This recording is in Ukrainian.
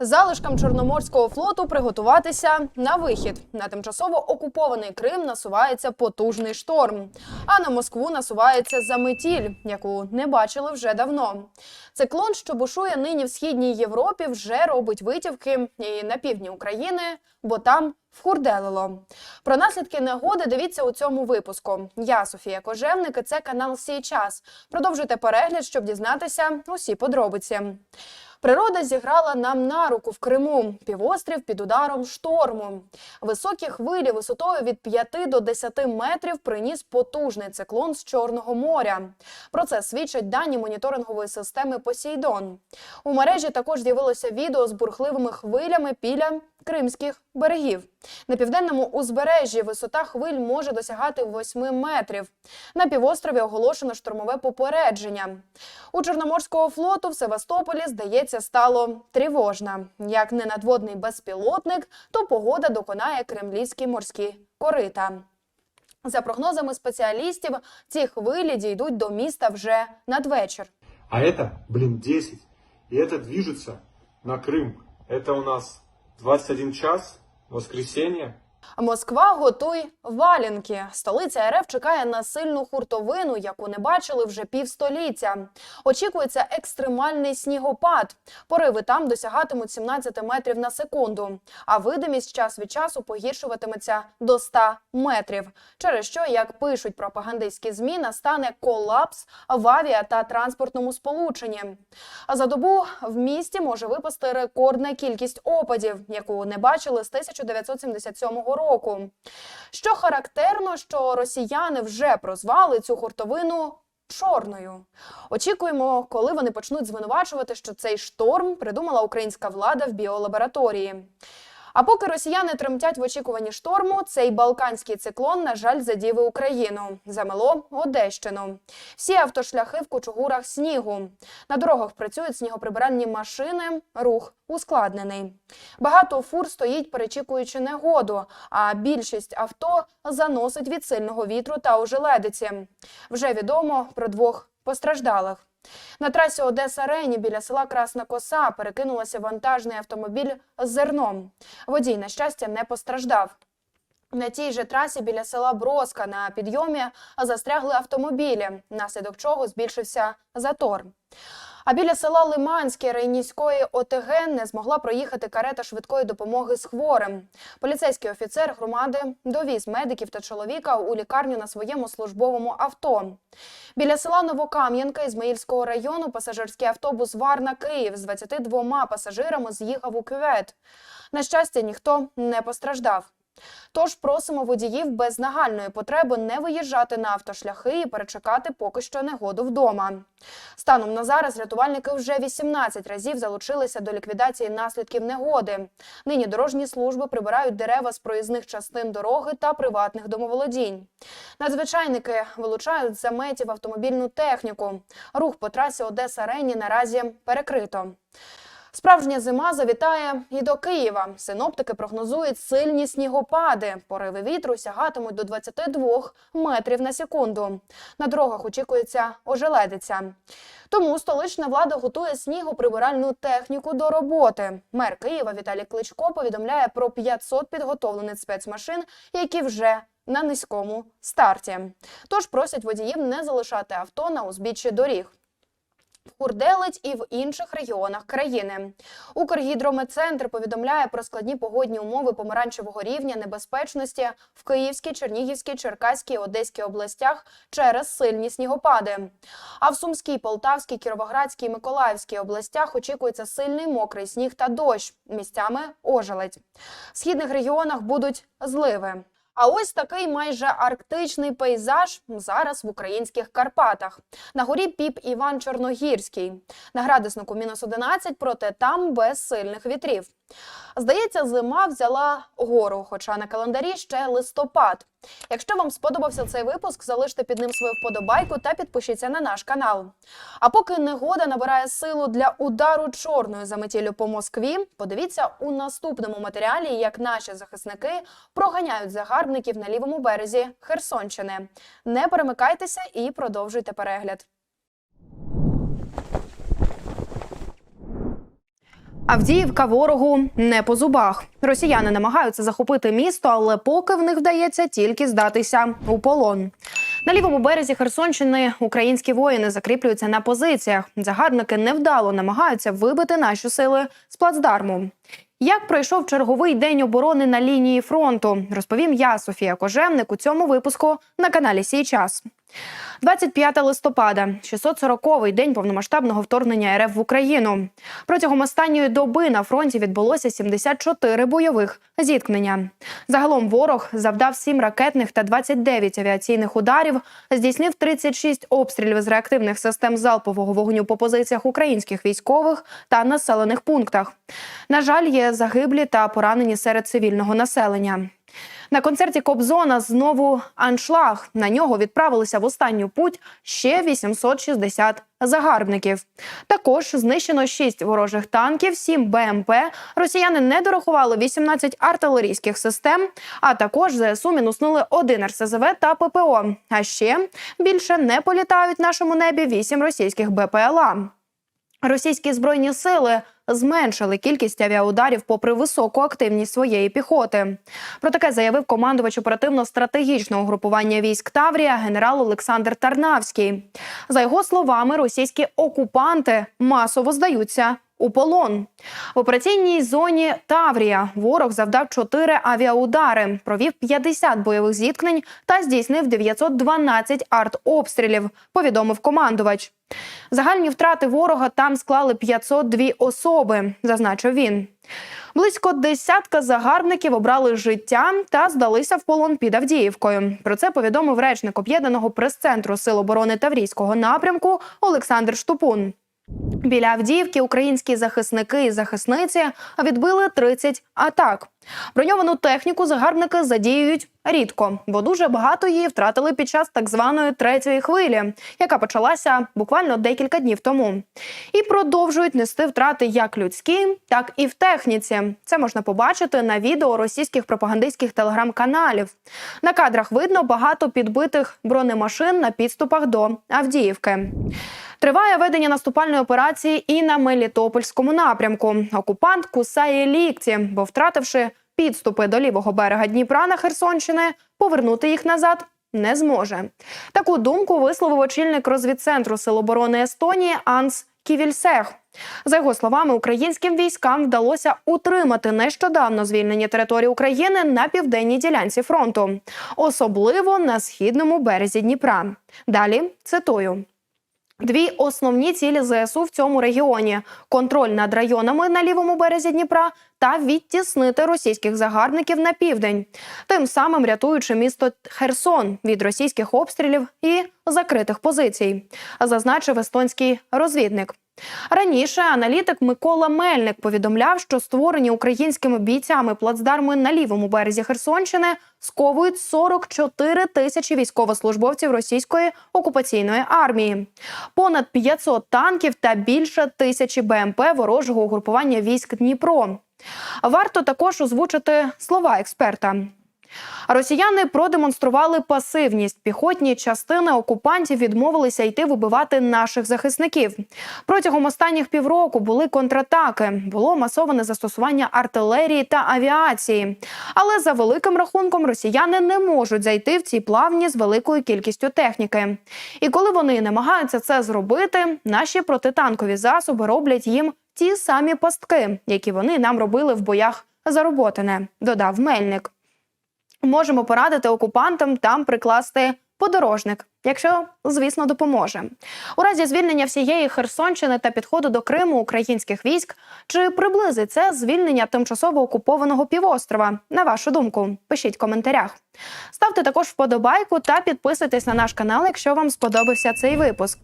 Залишкам Чорноморського флоту приготуватися на вихід. На тимчасово окупований Крим насувається потужний шторм. А на Москву насувається заметіль, яку не бачили вже давно. Циклон, що бушує нині в східній Європі, вже робить витівки і на півдні України, бо там вхурделило. Про наслідки негоди дивіться у цьому випуску. Я Софія Кожевник, і це канал «Сій час». Продовжуйте перегляд, щоб дізнатися усі подробиці. Природа зіграла нам на руку в Криму. Півострів під ударом шторму. Високі хвилі висотою від 5 до 10 метрів приніс потужний циклон з Чорного моря. Про це свідчать дані моніторингової системи Посейдон. У мережі також з'явилося відео з бурхливими хвилями біля кримських берегів. На південному узбережжі висота хвиль може досягати 8 метрів. На півострові оголошено штормове попередження. У Чорноморського флоту в Севастополі, здається, стало тривожно. Як не надводний безпілотник, то погода доконає кремлівські морські корита. За прогнозами спеціалістів, ці хвилі дійдуть до міста вже надвечір. А это, блин, 10. И это движется на Крым. Это у нас 21 час, воскресенье. Москва готуй валянки. Столиця РФ чекає на сильну хуртовину, яку не бачили вже півстоліття. Очікується екстремальний снігопад. Пориви там досягатимуть 17 метрів на секунду, а видимість час від часу погіршуватиметься до 100 метрів. Через що, як пишуть пропагандистські змі, настане колапс в авіа та транспортному сполученні. А за добу в місті може випасти рекордна кількість опадів, яку не бачили з 1977 року. Що характерно, що росіяни вже прозвали цю хуртовину. Чорною очікуємо, коли вони почнуть звинувачувати, що цей шторм придумала українська влада в біолабораторії. А поки росіяни тремтять в очікуванні шторму, цей балканський циклон, на жаль, задіви Україну, замело Одещину. Всі автошляхи в кучугурах снігу. На дорогах працюють снігоприбиральні машини, рух ускладнений. Багато фур стоїть, перечікуючи негоду, а більшість авто заносить від сильного вітру та ожеледиці. Вже відомо про двох постраждалих. На трасі Одеса Рені біля села Красна Коса перекинулася вантажний автомобіль з зерном. Водій, на щастя, не постраждав. На тій же трасі біля села Броска на підйомі застрягли автомобілі, наслідок чого збільшився затор. А біля села Лиманське Рейніської ОТГ не змогла проїхати карета швидкої допомоги з хворим. Поліцейський офіцер громади довіз медиків та чоловіка у лікарню на своєму службовому авто. Біля села Новокам'янка Ізмаїльського району пасажирський автобус Варна Київ з 22 пасажирами з'їхав у кювет. На щастя, ніхто не постраждав. Тож просимо водіїв без нагальної потреби не виїжджати на автошляхи і перечекати поки що негоду вдома. Станом на зараз рятувальники вже 18 разів залучилися до ліквідації наслідків негоди. Нині дорожні служби прибирають дерева з проїзних частин дороги та приватних домоволодінь. Надзвичайники вилучають заметів автомобільну техніку. Рух по трасі Одеса Рені наразі перекрито. Справжня зима завітає і до Києва. Синоптики прогнозують сильні снігопади. Пориви вітру сягатимуть до 22 метрів на секунду. На дорогах очікується ожеледиця. Тому столична влада готує снігоприбиральну техніку до роботи. Мер Києва Віталій Кличко повідомляє про 500 підготовлених спецмашин, які вже на низькому старті. Тож просять водіїв не залишати авто на узбіччі доріг. Хурделить і в інших регіонах країни. Укргідрометцентр повідомляє про складні погодні умови помаранчевого рівня небезпечності в Київській, Чернігівській, Черкаській, Одеській областях через сильні снігопади. А в Сумській, Полтавській, Кіровоградській, Миколаївській областях очікується сильний мокрий сніг та дощ. Місцями ожеледь. В східних регіонах будуть зливи. А ось такий майже арктичний пейзаж зараз в українських Карпатах. На горі піп Іван Чорногірський. На градуснику мінус 11, проте там без сильних вітрів. Здається, зима взяла гору, хоча на календарі ще листопад. Якщо вам сподобався цей випуск, залиште під ним свою вподобайку та підпишіться на наш канал. А поки негода набирає силу для удару чорною заметіллю по Москві, подивіться у наступному матеріалі, як наші захисники проганяють загарбників на лівому березі Херсонщини. Не перемикайтеся і продовжуйте перегляд. Авдіївка ворогу не по зубах. Росіяни намагаються захопити місто, але поки в них вдається тільки здатися у полон. На лівому березі Херсонщини українські воїни закріплюються на позиціях. Загарбники невдало намагаються вибити наші сили з плацдарму. Як пройшов черговий день оборони на лінії фронту, розповім я, Софія Кожевник, у цьому випуску на каналі Сій час. 25 листопада, 640-й день повномасштабного вторгнення РФ в Україну. Протягом останньої доби на фронті відбулося 74 бойових зіткнення. Загалом ворог завдав 7 ракетних та 29 авіаційних ударів, здійснив 36 обстрілів з реактивних систем залпового вогню по позиціях українських військових та населених пунктах. На жаль, є загиблі та поранені серед цивільного населення. На концерті Кобзона знову аншлаг. На нього відправилися в останню путь ще 860 загарбників. Також знищено 6 ворожих танків, 7 БМП. Росіяни не дорахували 18 артилерійських систем, а також ЗСУ мінуснули один РСЗВ та ППО. А ще більше не політають в нашому небі 8 російських БПЛА. Російські збройні сили зменшили кількість авіаударів попри високу активність своєї піхоти. Про таке заявив командувач оперативно-стратегічного групування військ Таврія генерал Олександр Тарнавський. За його словами, російські окупанти масово здаються. У полон в операційній зоні Таврія ворог завдав 4 авіаудари, провів 50 бойових зіткнень та здійснив 912 артобстрілів. Повідомив командувач. Загальні втрати ворога там склали 502 особи, зазначив він. Близько десятка загарбників обрали життя та здалися в полон під Авдіївкою. Про це повідомив речник об'єднаного прес-центру Сил оборони Таврійського напрямку Олександр Штупун. Біля Авдіївки українські захисники і захисниці відбили 30 атак. Броньовану техніку загарбники задіюють рідко, бо дуже багато її втратили під час так званої третьої хвилі, яка почалася буквально декілька днів тому. І продовжують нести втрати як людські, так і в техніці. Це можна побачити на відео російських пропагандистських телеграм-каналів. На кадрах видно багато підбитих бронемашин на підступах до Авдіївки. Триває ведення наступальної операції і на Мелітопольському напрямку. Окупант кусає лікті, бо втративши підступи до лівого берега Дніпра на Херсонщини, повернути їх назад не зможе. Таку думку висловив очільник розвідцентру Сил оборони Естонії Анс Ківільсех. За його словами, українським військам вдалося утримати нещодавно звільнені території України на південній ділянці фронту, особливо на східному березі Дніпра. Далі цитую. Дві основні цілі ЗСУ в цьому регіоні: контроль над районами на лівому березі Дніпра та відтіснити російських загарбників на південь, тим самим рятуючи місто Херсон від російських обстрілів і закритих позицій, зазначив естонський розвідник. Раніше аналітик Микола Мельник повідомляв, що створені українськими бійцями плацдарми на лівому березі Херсонщини сковують 44 тисячі військовослужбовців російської окупаційної армії, понад 500 танків та більше тисячі БМП ворожого угрупування військ Дніпро. Варто також озвучити слова експерта. Росіяни продемонстрували пасивність. Піхотні частини окупантів відмовилися йти вибивати наших захисників. Протягом останніх півроку були контратаки, було масоване застосування артилерії та авіації. Але за великим рахунком росіяни не можуть зайти в ці плавні з великою кількістю техніки. І коли вони намагаються це зробити, наші протитанкові засоби роблять їм ті самі пастки, які вони нам робили в боях за Роботине, додав Мельник можемо порадити окупантам там прикласти подорожник, якщо, звісно, допоможе. У разі звільнення всієї Херсонщини та підходу до Криму українських військ, чи приблизить це звільнення тимчасово окупованого півострова? На вашу думку, пишіть в коментарях. Ставте також вподобайку та підписуйтесь на наш канал, якщо вам сподобався цей випуск.